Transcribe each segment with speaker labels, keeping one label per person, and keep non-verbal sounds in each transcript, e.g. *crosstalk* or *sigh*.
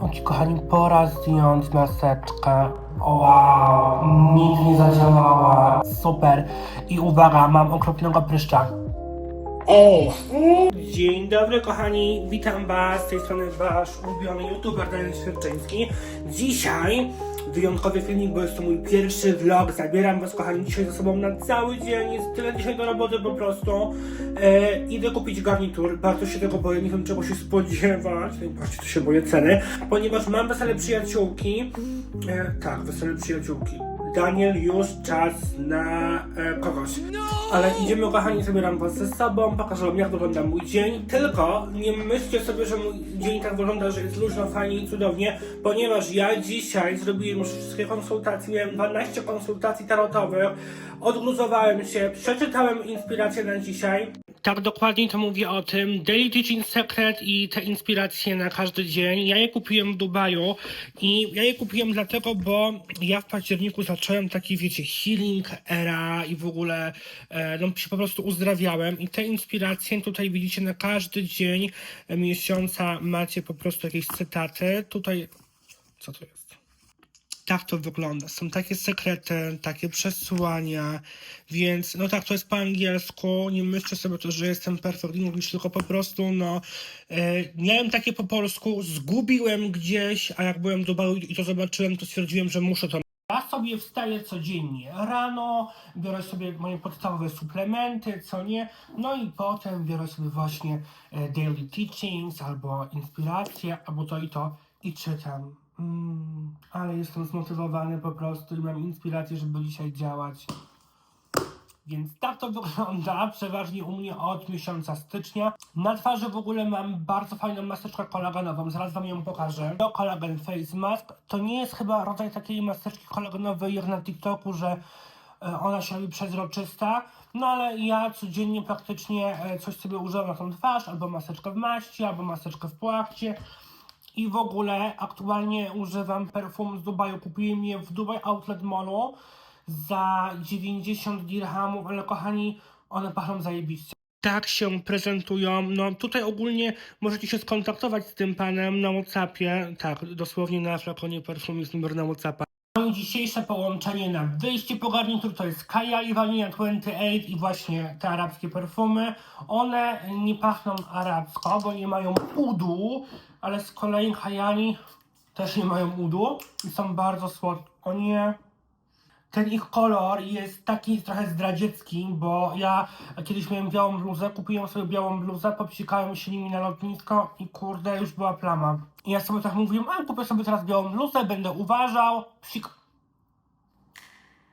Speaker 1: Ok, kochani, pora zdjąć maseczkę. Wow, nic nie zadziałała. Super. I uwaga, mam okropnego pryszcza. O! Dzień dobry kochani, witam was, z tej strony wasz ulubiony youtuber Daniel Świerczyński. Dzisiaj wyjątkowy filmik, bo jest to mój pierwszy vlog, zabieram was kochani dzisiaj ze sobą na cały dzień, jest tyle dzisiaj do roboty po prostu. E, idę kupić garnitur, bardzo się tego boję, nie wiem czego się spodziewać, no patrzcie, tu się boję ceny, ponieważ mam wesele przyjaciółki, e, tak, wesele przyjaciółki. Daniel, już czas na e, kogoś. Ale idziemy, kochani, zabieram was ze sobą, pokażę wam, jak wygląda mój dzień. Tylko nie myślcie sobie, że mój dzień tak wygląda, że jest luźno, fajnie i cudownie, ponieważ ja dzisiaj zrobiłem już wszystkie konsultacje, miałem 12 konsultacji tarotowych, odgruzowałem się, przeczytałem inspiracje na dzisiaj. Tak dokładnie to mówię o tym. Daily Teaching Secret i te inspiracje na każdy dzień. Ja je kupiłem w Dubaju i ja je kupiłem dlatego, bo ja w październiku zacząłem taki, wiecie, healing era i w ogóle e, no, się po prostu uzdrawiałem i te inspiracje tutaj widzicie na każdy dzień miesiąca macie po prostu jakieś cytaty. Tutaj, co to jest? Tak to wygląda. Są takie sekrety, takie przesłania, więc no tak, to jest po angielsku. Nie myślcie sobie to, że jestem perfect English, tylko po prostu no e, miałem takie po polsku, zgubiłem gdzieś, a jak byłem do Dubaju i to zobaczyłem, to stwierdziłem, że muszę to ja sobie wstaję codziennie rano, biorę sobie moje podstawowe suplementy, co nie, no i potem biorę sobie właśnie e, daily teachings albo inspiracje, albo to i to i czytam. Mm, ale jestem zmotywowany po prostu i mam inspirację, żeby dzisiaj działać. Więc tak to wygląda, przeważnie u mnie od miesiąca stycznia. Na twarzy w ogóle mam bardzo fajną maseczkę kolagenową, zaraz wam ją pokażę. To Collagen Face Mask. To nie jest chyba rodzaj takiej maseczki kolagenowej jak na TikToku, że e, ona się robi przezroczysta. No ale ja codziennie praktycznie e, coś sobie używam na tą twarz, albo maseczkę w maści, albo maseczkę w płachcie. I w ogóle aktualnie używam perfum z Dubaju. Kupiłem je w Dubai Outlet Mallu za 90 dirhamów, ale kochani, one pachną zajebiście. Tak się prezentują. No tutaj ogólnie możecie się skontaktować z tym panem na Whatsappie. Tak, dosłownie na flakonie perfum jest numer na Whatsappa. Moje dzisiejsze połączenie na wyjście po garnitur to jest Kaja i Vanilla 28 i właśnie te arabskie perfumy. One nie pachną arabsko, bo nie mają udu, ale z kolei Kajani też nie mają udu i są bardzo słodkie. O nie, ten ich kolor jest taki trochę zdradziecki, bo ja kiedyś miałem białą bluzę, kupiłem sobie białą bluzę, popsikałem się nimi na lotnisko i kurde, już była plama. I ja sobie tak mówiłem, a kupię sobie teraz białą bluzę, będę uważał, psik...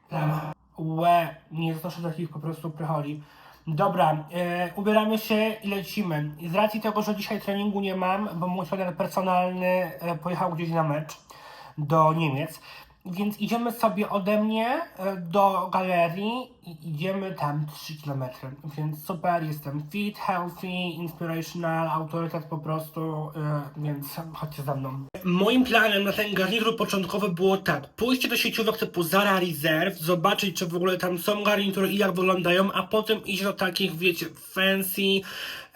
Speaker 1: Plama. Łe, nie znoszę takich po prostu preholi. Dobra, e, ubieramy się i lecimy. Z racji tego, że dzisiaj treningu nie mam, bo mój trener personalny e, pojechał gdzieś na mecz do Niemiec, więc idziemy sobie ode mnie e, do galerii i idziemy tam 3 km. Więc super, jestem fit, healthy, inspirational, autorytet po prostu, e, więc chodźcie za mną. Moim planem na ten garnitur początkowy było tak, pójście do sieciówek typu Zara Reserve, zobaczyć czy w ogóle tam są garnitury i jak wyglądają, a potem iść do takich, wiecie, fancy,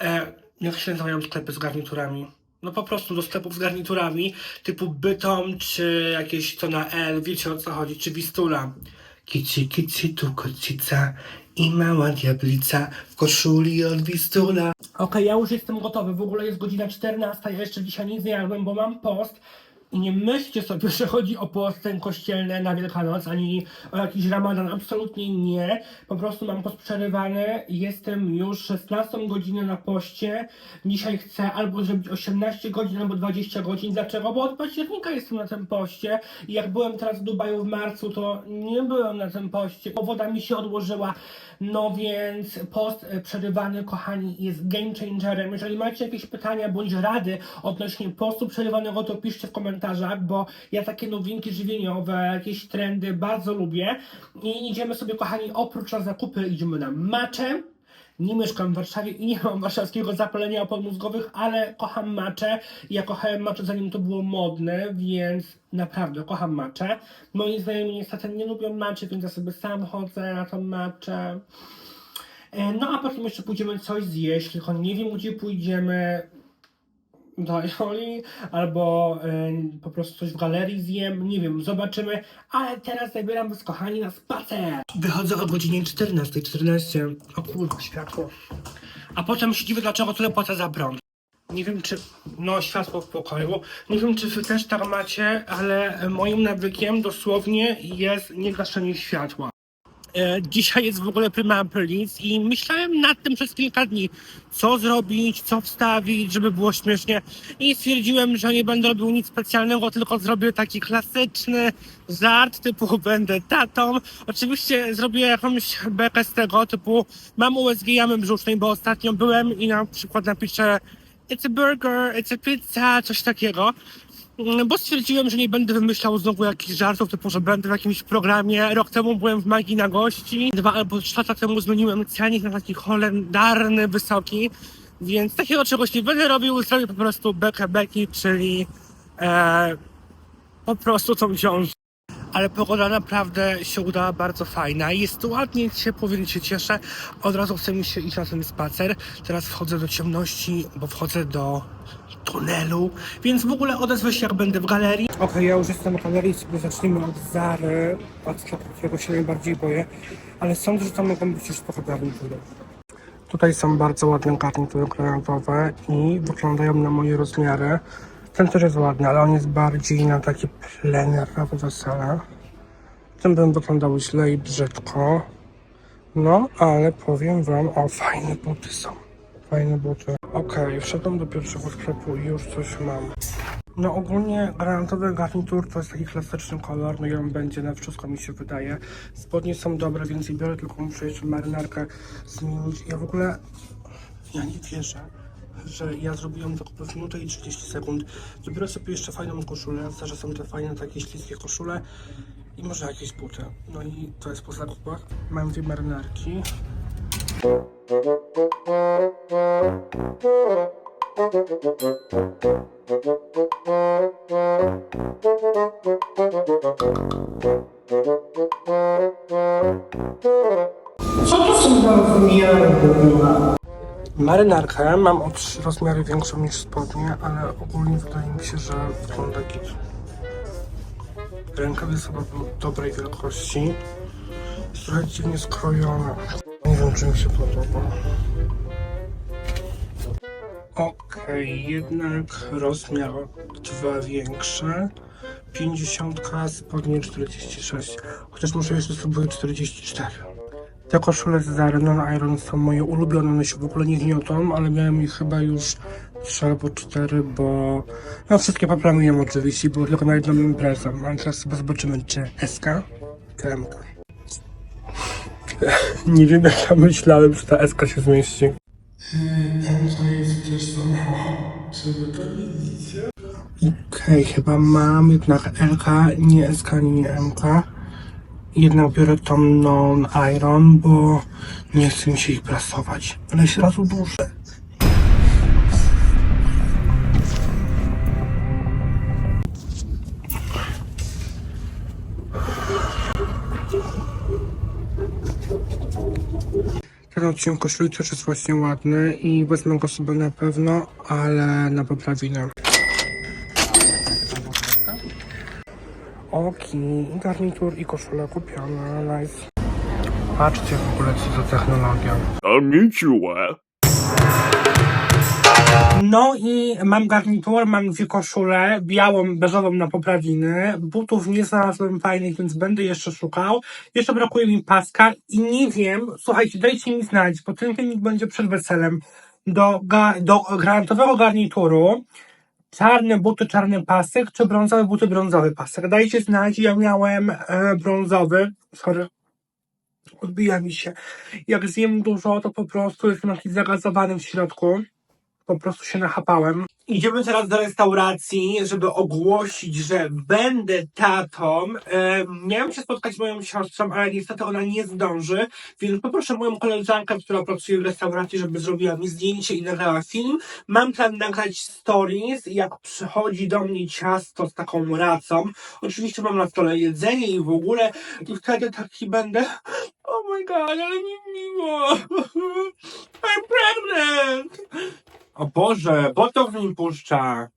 Speaker 1: e, jak się nazywają sklepy z garniturami? No po prostu do sklepów z garniturami typu Bytom, czy jakieś to na L, wiecie o co chodzi, czy Wistula. Kici, kici, tu kocica i mała diablica w koszuli od Wistula. Okej, ja już jestem gotowy, w ogóle jest godzina 14, ja jeszcze dzisiaj nic nie jadłem, bo mam post. I nie myślcie sobie, że chodzi o post ten kościelny na Wielkanoc, ani o jakiś ramadan, absolutnie nie. Po prostu mam post przerywany, jestem już 16 godzinę na poście. Dzisiaj chcę albo zrobić 18 godzin, albo 20 godzin. Dlaczego? Bo od października jestem na tym poście. I jak byłem teraz w Dubaju w marcu, to nie byłem na tym poście. bo Woda mi się odłożyła. No więc post przerywany, kochani, jest game changerem. Jeżeli macie jakieś pytania bądź rady odnośnie postu przerywanego, to piszcie w komentarzach, bo ja takie nowinki żywieniowe, jakieś trendy bardzo lubię. I idziemy sobie, kochani, oprócz na zakupy, idziemy na macze. Nie mieszkam w Warszawie i nie mam warszawskiego zapalenia opon mózgowych, ale kocham macze. Ja kochałem macze zanim to było modne, więc naprawdę kocham macze. Moi znajomi niestety nie lubią maczy, więc ja sobie sam chodzę na tą maczę. E, No a potem jeszcze pójdziemy coś zjeść, tylko nie wiem gdzie pójdziemy. Do Joli, *laughs* albo y, po prostu coś w galerii zjem, nie wiem, zobaczymy, ale teraz zabieram was kochani na spacer. Wychodzę o godzinie 14.14, 14. o kurwa, światło. A potem się dziwię, dlaczego tyle płacę za prąd. Nie wiem czy, no światło w pokoju, nie wiem czy wy też tak macie, ale moim nawykiem dosłownie jest niegaszenie światła. E, dzisiaj jest w ogóle prima aprilis i myślałem nad tym przez kilka dni, co zrobić, co wstawić, żeby było śmiesznie i stwierdziłem, że nie będę robił nic specjalnego, tylko zrobię taki klasyczny żart typu będę tatą. Oczywiście zrobię jakąś bekę z tego typu mam USG jamy brzusznej, bo ostatnio byłem i na przykład napiszę it's a burger, it's a pizza, coś takiego. Mm, Bo stwierdziłem, że nie będę wymyślał znowu jakichś żartów, typu, że będę w jakimś programie. Rok temu byłem w Magii na gości, dwa albo trzy lata temu zmieniłem cenik na taki holendarny, wysoki, więc takiego czegoś nie będę robił, zrobię po prostu bekę beki, czyli e, po prostu tą ciążę. Ale pogoda naprawdę się udała bardzo fajna. Jest ładnie, ciepło, więc się cieszę. Od razu chce mi się iść na ten spacer. Teraz wchodzę do ciemności, bo wchodzę do tunelu, więc w ogóle odezwę się jak będę w galerii. Okej, ja już jestem w galerii, sobie zacznijmy od Zary, od którego się najbardziej boję, ale sądzę, że tam mogą być już spoko garnitury. Tutaj są bardzo ładne garnitury granatowe i wyglądają na moje rozmiary. Ten też jest ładny, ale on jest bardziej na taki plenerowy wesele. Ten bym wyglądał źle i brzydko. No, ale powiem wam, o fajne buty są. Fajne buty. Okej, wszedłem do pierwszego sklepu i już coś mam. No ogólnie granatowy garnitur to jest taki klasyczny kolor, no i on będzie na wszystko mi się wydaje. Spodnie są dobre, więc je biorę, tylko muszę jeszcze marynarkę zmienić. Ja w ogóle, ja nie wierzę, że ja zrobiłem to w minutę i 30 sekund. Dopiero sobie jeszcze fajną koszulę, że są te fajne takie śliskie koszule i może jakieś buty. No i to jest po zakupach. Mam dwie marynarki.
Speaker 2: Co to są rozmiary w ogóle?
Speaker 1: Mam o trzy rozmiary większą niż spodnie, ale ogólnie wydaje mi się, że wygląda git. Rękawy są do- dobrej wielkości. Jest trochę dziwnie skrojone. Nie wiem, czy mi się podoba. Okej, jednak rozmiar dwa większe. 50, spodnie 46. Chociaż muszę jeszcze spróbować 44. Te koszule z Zary Non-Iron są moje ulubione, one się w ogóle nie gniotą, ale miałem ich chyba już 3 albo 4, bo no wszystkie poprawiłem oczywiście, było tylko na jedną imprezę, ale teraz sobie zobaczymy, czy SK, MK. *laughs* Nie wiem jak ja myślałem, że ta SK się zmieści. Okej, chyba mam jednak LK, nie SK, nie MK. Jednak biorę tą non-iron, bo nie chcę mi się ich prasować. Ale się raz uduszę. Ten koszuli też jest właśnie ładny i wezmę go sobie na pewno, ale na poprawinę. Oki, garnitur i koszula kupiona, nice. Patrzcie w ogóle co za technologia.
Speaker 3: Konnichiwa.
Speaker 1: No i mam garnitur, mam dwie koszule, białą, beżową na poprawiny. Butów nie znalazłem fajnych, więc będę jeszcze szukał. Jeszcze brakuje mi paska i nie wiem, słuchajcie, dajcie mi znać, bo ten filmik będzie przed weselem. Do, ga, do granatowego garnituru czarne buty, czarny pasek, czy brązowe buty, brązowy pasek. Dajcie znać, ja miałem e, brązowy, sorry, odbija mi się. Jak zjem dużo, to po prostu jestem jakiś zagazowany w środku. Po prostu się nachapałem. Idziemy teraz do restauracji, żeby ogłosić, że będę tatą. E, miałem się spotkać z moją siostrą, ale niestety ona nie zdąży, więc poproszę moją koleżankę, która pracuje w restauracji, żeby zrobiła mi zdjęcie i nagrała film. Mam plan nagrać stories, jak przychodzi do mnie ciasto z taką racą. Oczywiście mam na stole jedzenie i w ogóle i wtedy taki będę Oh my god, ale mi miło. *laughs* I'm pregnant. O Boże, botox mi puszcza.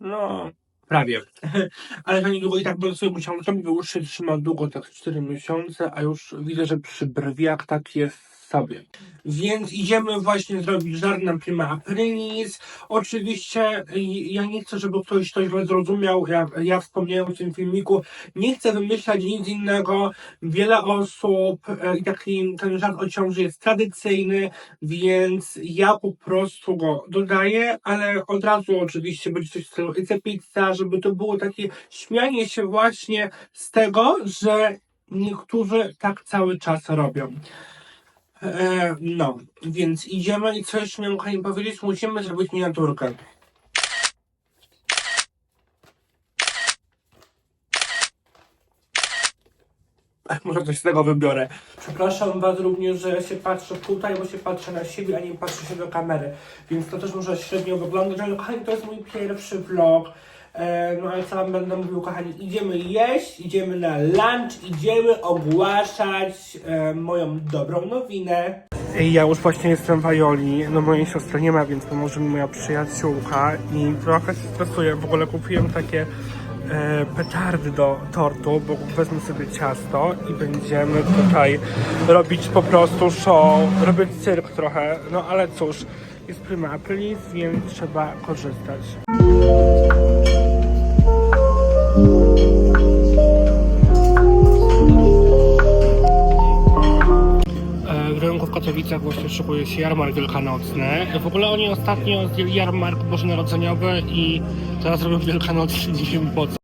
Speaker 1: No, prawie. *laughs* Ale za niedługo i tak będę sobie musiał zrobić, bo już się trzyma długo, tak 4 miesiące, a już widzę, że przy brwiach tak jest sobie. Więc idziemy właśnie zrobić żarna prima aprilis. Oczywiście y, ja nie chcę, żeby ktoś to źle zrozumiał. Ja, ja wspomniałem w tym filmiku. Nie chcę wymyślać nic innego. Wiele osób i taki ten żart o ciąży jest tradycyjny, więc ja po prostu go dodaję, ale od razu oczywiście będzie coś w stylu It's pizza, żeby to było takie śmianie się właśnie z tego, że niektórzy tak cały czas robią. E, no, więc idziemy i co jeszcze miałem kochani powiedzieć? Musimy zrobić miniaturkę. Może coś z tego wybiorę. Przepraszam Was również, że się patrzę tutaj, bo się patrzę na siebie, a nie patrzę się do kamery. Więc to też może średnio wyglądać, ale kochani, to jest mój pierwszy vlog. E, no ale co wam będę mówił, kochani, idziemy jeść, idziemy na lunch, idziemy ogłaszać e, moją dobrą nowinę. Ja już właśnie jestem w Ajoli, no mojej siostry nie ma, więc pomoże mi moja przyjaciółka i trochę się stresuję, w ogóle kupiłem takie e, petardy do tortu, bo wezmę sobie ciasto i będziemy tutaj robić po prostu show, robić cyrk trochę, no ale cóż, jest prima aprilis, więc trzeba korzystać. Katowicach właśnie szykuje się jarmark wielkanocny. W ogóle oni ostatnio zdjęli jarmark bożonarodzeniowy i teraz robią wielkanocny, nie wiem po co.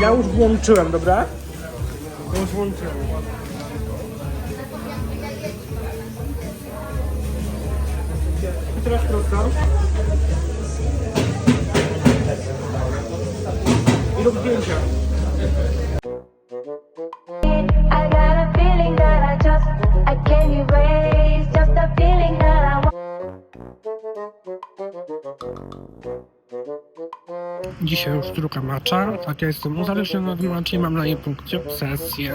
Speaker 1: Ja już włączyłem, dobra? Ja już włączyłem. I teraz prosto. I rób zdjęcia. Dzisiaj już druga macza, tak ja jestem uzależniony od maczy i mam na niej punkcie obsesję.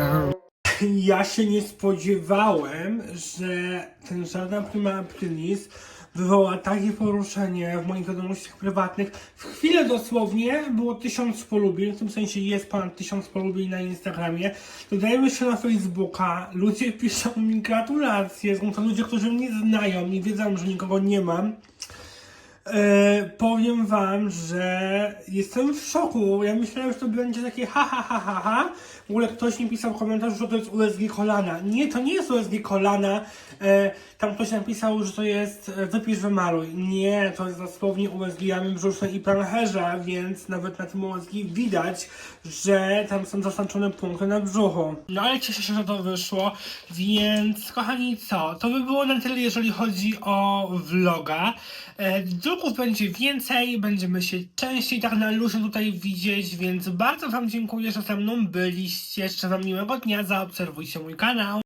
Speaker 1: Ja się nie spodziewałem, że ten żaden prima aprilis wywoła takie poruszenie w moich wiadomościach prywatnych. W chwilę dosłownie było tysiąc polubień, w tym sensie jest ponad tysiąc polubień na Instagramie. Dodajemy się na Facebooka, ludzie piszą mi gratulacje, są to ludzie, którzy mnie znają, nie wiedzą, że nikogo nie mam. E, powiem wam, że jestem w szoku. Ja myślałem, że to będzie takie ha ha ha ha ha. W ogóle ktoś mi pisał komentarz, że to jest USG kolana. Nie, to nie jest USG kolana. E, tam ktoś napisał, że to jest e, wypisz wymaluj. Nie, to jest dosłownie USG jamy brzusznej i pęcherza, więc nawet na tym USG widać, że tam są zaznaczone punkty na brzuchu. No ale cieszę się, że to wyszło, więc kochani co, to by było na tyle, jeżeli chodzi o vloga. E, Vlogów będzie więcej, będziemy się częściej tak na luzie tutaj widzieć, więc bardzo wam dziękuję, że ze mną byliście. Jeszcze wam miłego dnia, zaobserwujcie mój kanał.